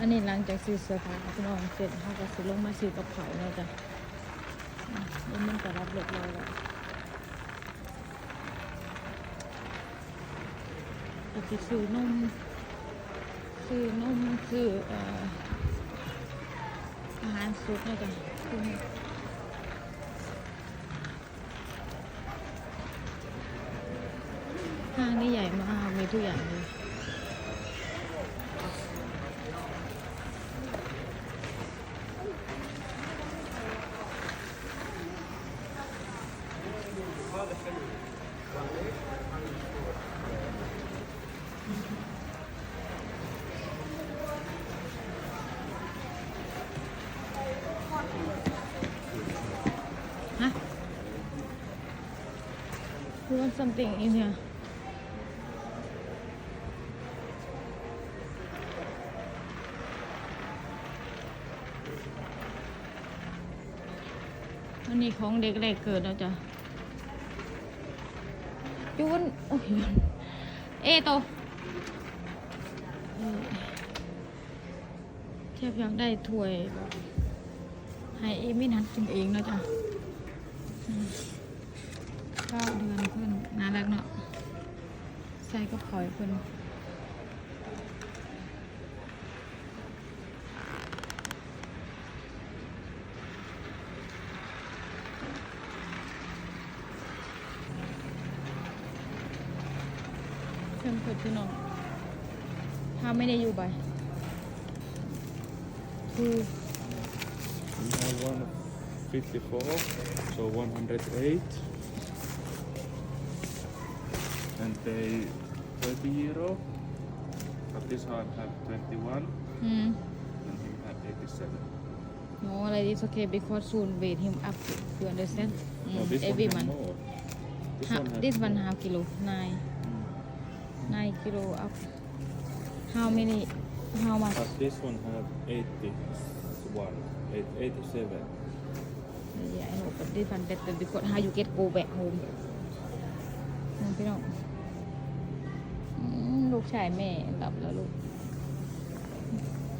อันนี้หลังจากซื้อเสื้อผ้าพี่น้องเสร็จเขาก็สิลงมาซื้อกับเขาวแล้วจ้ะมแล้วมันก็รับเรียบร้อยแล้วก็สิซื้อนมซื้อนมซื้อเอ่อาหารสุกแล้วจ้ะห้างนี่ใหญ่มากมีทุกอย่างเลย something in here? ๆอันนี้ของเด็กแรกเกิดแล้วจ้ะยูนโอ้ยยูนเอโตเอ่อแทบอยากได้ถ้วยแบบให้เอมินัดกินเองแล้วจ้ะอืมเก้าเดือนขึ้นน่ารักเนาะใส่กระเป๋าให้เพิ่นเพิ่นเพิ่นพี่น้องถ้าไม่ได้อยู่ไปคือ Now 154, so 108. And pay 30 euro. But this one have 21 อืม and he have 87. No, like it's okay because soon weight him up. You understand? No, Mm, this every one have month. more. This Ha- one have this one half kilo, nine, Mm. nine kilo up. How many? How much? But this one have 81, eight- 87. Yeah, I know, but this one better because how you get go back home. น้องพี่น้องอืม ลูกชายแม่หลับแล้วลูก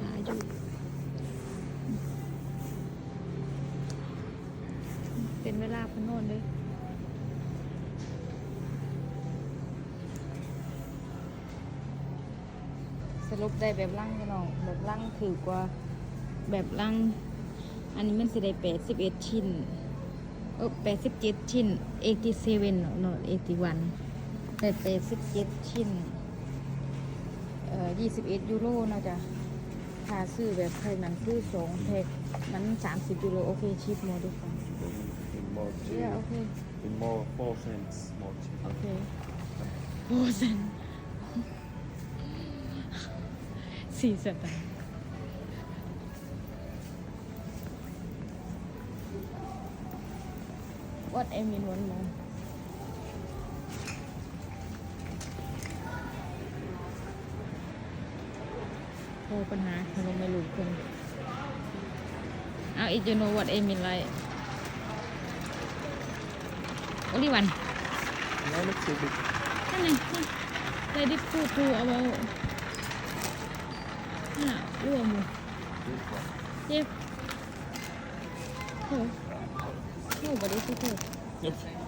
หาอยู่เป็นเวลาพนนเลยสรุปได้แบบล่างพี่น้อง แบบล่างถือกว่าแบบล่างอันนี้มันสิได้แปดสิบเอ็ดชิ้นเออแปดสิบเจ็ดชิ้นเอทีเซเว่นเนาะเอทีวันได้แปดสิบเจ็ดชิ้นเอ่อยี่สิบเอ็ดยูโรเนาะจ้ะค่าซื้อแบบแพ็กนั้นคือสองแพ็กมันสามสิบยูโรโอเคชิปโมดิฟัง In, in more เย cheap. โอเค In more 4 cents more cheap. โอเคโอ้เซนสี่สตางค์วัดเอมินวันมอง โทรปัญหาทำไมไม่รู้คนเอาอีกจะโนวัดเอมินไรโอลิวัน Now let's see this. นั่นไงได้ดิพูดทูเอาไว้น่ะรวมเลย This one. เจ็บโอ้โหบไดีสุดเ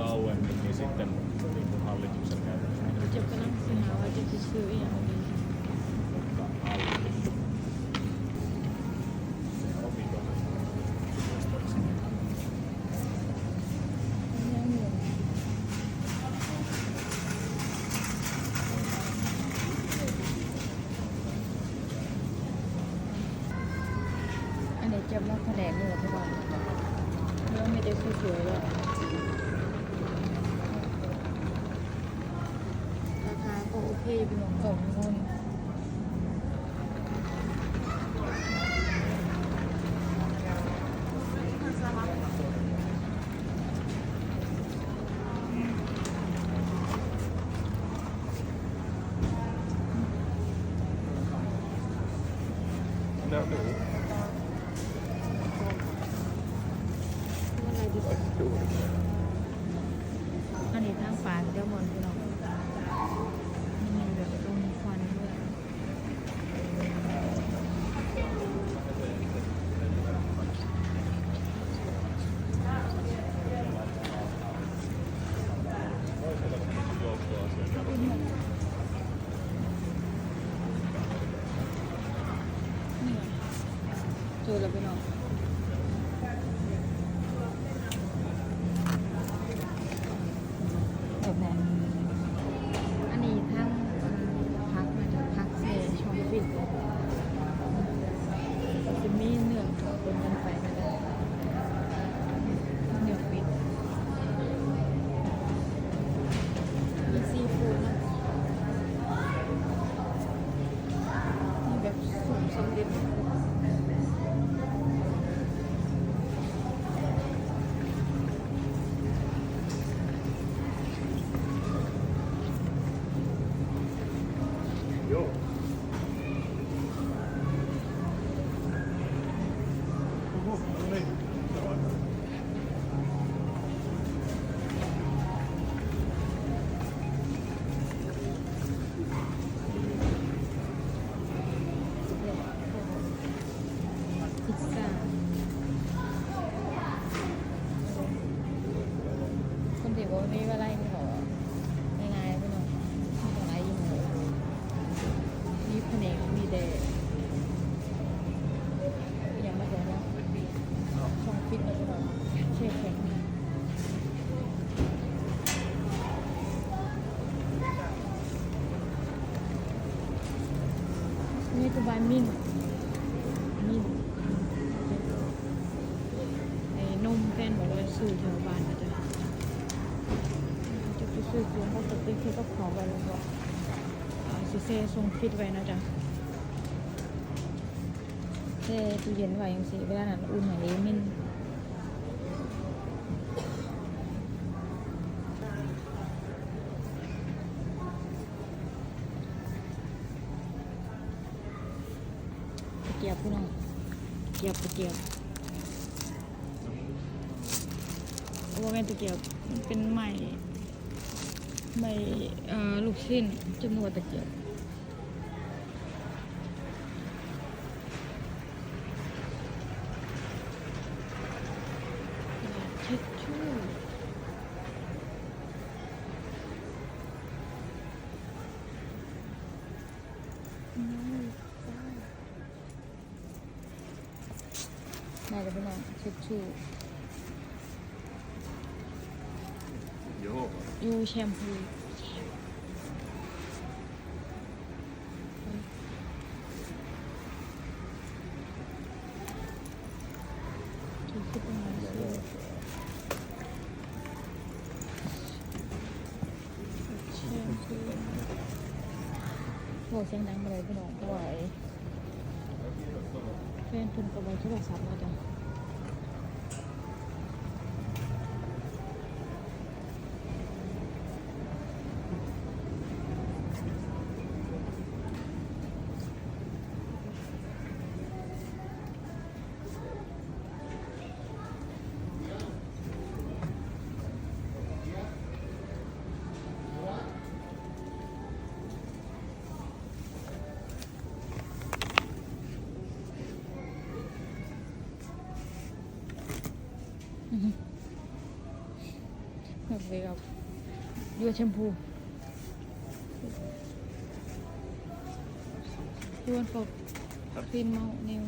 Gao and the music and knowledge you should have. Anh để chậm lắm, phải để nữa phải không? Nếu không thì tôi sẽ sửa rồi. คาก็โอเคอยู่เป็นของสองคนเนื้อหนู อะไรดี ดู อันนี้ทางปลาเจ้าบอลพี่น้องมีแบบตรงควันด้วย นี่ เจ นที่บอกนี่ว่าไล่ไม่หรอง่ายๆพี่น้องไม่ต้องไล่ยุ่งเลยมีแผนกมีเดย์ยังไม่เจอนะช่องฟิตนะพี่น้องเชฟแข็งนี่คือบายมินมินไอ้นมแฟนบอกว่าซื้อแถวบ้านนะจ๊ะจะ ซื้อถุงพลาสติกที่ก็ขอไว้แล้วก็เอาซิเซ่ทรงฟิตไว้นะจ๊ะเซ่ตู้เย็นไว้ยังสิเวลานั้นอุ่นใหายมินเกียบพี่น้องเกียบตะเกียบว่าเป็นตะเกียบมันเป็นไม้ไม้ เอ่ลูกชิ้นจำนวนตะเกียบเช็ดชู่อืมได้แล้วพี่น้องเช็ดชู่ โย่ ยูแชมพูบอกเสียงดังไปเลยพี่น้องเพราะว่าไอ้แฟนทุนกระบอกโทรศัพท์มาจ้ะ แบบเวกับยูแชมพูยูวันฟอกคลีนเมานิว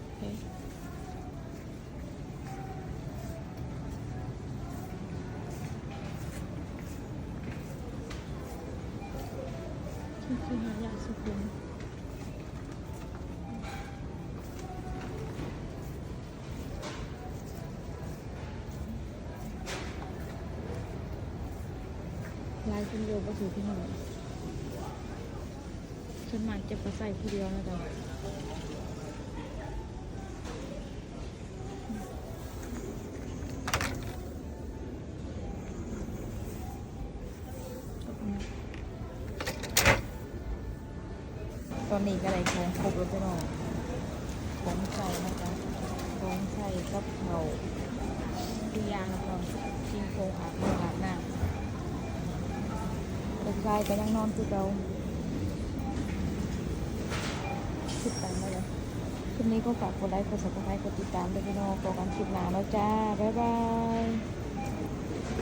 โอเคนี่คือหายาสุขุม ลายคุณโยก็ถือที่หน่อยฉันมากจะไปใส่ผู้เดียวนะจ๊ะตอนนี้ก็ได้ของครบแล้วพี่น้องของใส่นะคะของใส่กับเขาทุกอย่างนะพี่น้องชิงโคงอาบน้ำอาบน้ำ ลูกชายก็ยังนอนคือเราคิดไปมาเลยคลิปนี้ก็ฝากกดไลค์กด subscribe กดติดตามด้วยพี่น้องโปรกันคลิปหน้าแล้วจ้า บ๊ายบาย